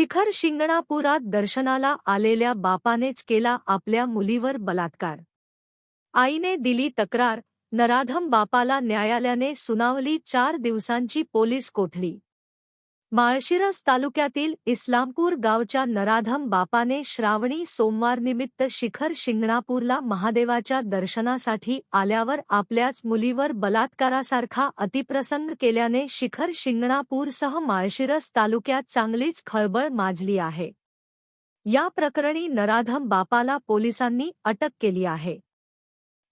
शिखर शिंगणापुरात दर्शनाला आलेल्या बापानेच केला आपल्या मुलीवर बलात्कार. आईने दिली तक्रार नराधम बापाला न्यायालयाने सुनावली चार दिवसांची पोलीस कोठडी. माळशिरस तालुक्यातील इस्लामपूर गावच्या नराधम बापाने श्रावणी सोमवारनिमित्त शिखर शिंगणापूरला महादेवाच्या दर्शनासाठी आल्यावर आपल्याच मुलीवर बलात्कारासारखा अतिप्रसंग केल्याने शिखर शिंगणापूरसह माळशिरस तालुक्यात चांगलीच खळबळ माजली आहे. या प्रकरणी नराधम बापाला पोलिसांनी अटक केली आहे.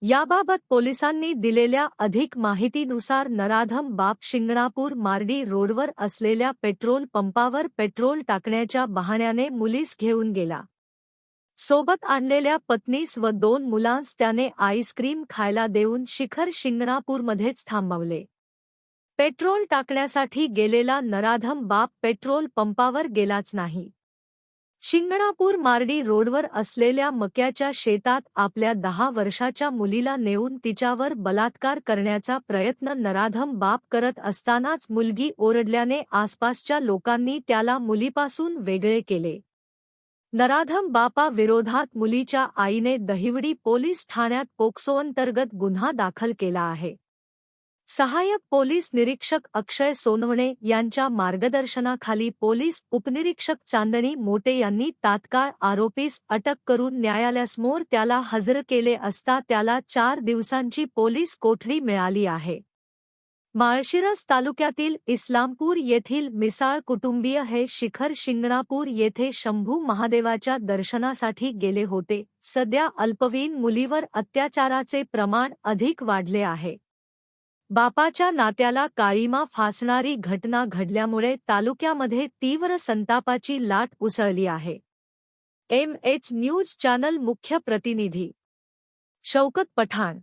याबाबत पोलिसांनी दिलेल्या अधिक माहितीनुसार नराधम बाप शिंगणापूर मार्डी रोडवर असलेल्या पेट्रोल पंपावर पेट्रोल टाकण्याच्या बहाण्याने मुलीस घेऊन गेला. सोबत आणलेल्या पत्नीस व दोन मुलांस त्याने आईस्क्रीम खायला देऊन शिखर शिंगणापूरमध्येच थांबवले. पेट्रोल टाकण्यासाठी गेलेला नराधम बाप पेट्रोल पंपावर गेलाच नाही. शिंगणापूर मार्डी रोडवर असलेल्या मक्याच्या शेतात आपल्या दहा वर्षाच्या मुलीला नेऊन तिच्यावर बलात्कार करण्याचा प्रयत्न नराधम बाप करत असतानाच मुलगी ओरडल्याने आसपासच्या लोकांनी त्याला मुलीपासून वेगळे केले. नराधम बापा विरोधात मुलीच्या आईने दहिवडी पोलीस ठाण्यात पोक्सोअंतर्गत गुन्हा दाखल केला आहे. सहाय्यक पोलीस निरीक्षक अक्षय सोनवणे यांच्या मार्गदर्शनाखाली पोलीस उपनिरीक्षक चांदणी मोटे यांनी तात्काळ आरोपीस अटक करून न्यायालयासमोर त्याला हजर केले असता त्याला चार दिवसांची पोलीस कोठडी मिळाली आहे. माळशिरस तालुक्यातील इस्लामपूर येथील मिसाळ कुटुंबीय हे शिखर शिंगणापूर येथे शंभू महादेवाच्या दर्शनासाठी गेले होते. सध्या अल्पवीन मुलीवर अत्याचाराचे प्रमाण अधिक वाढले आहे. बापाच्या नात्याला काळीमा फासणारी घटना घडल्यामुळे तालुक्यामध्ये तीव्र संतापाची लाट उसळली आहे. एम एच न्यूज़ चॅनल मुख्य प्रतिनिधी. शौकत पठाण.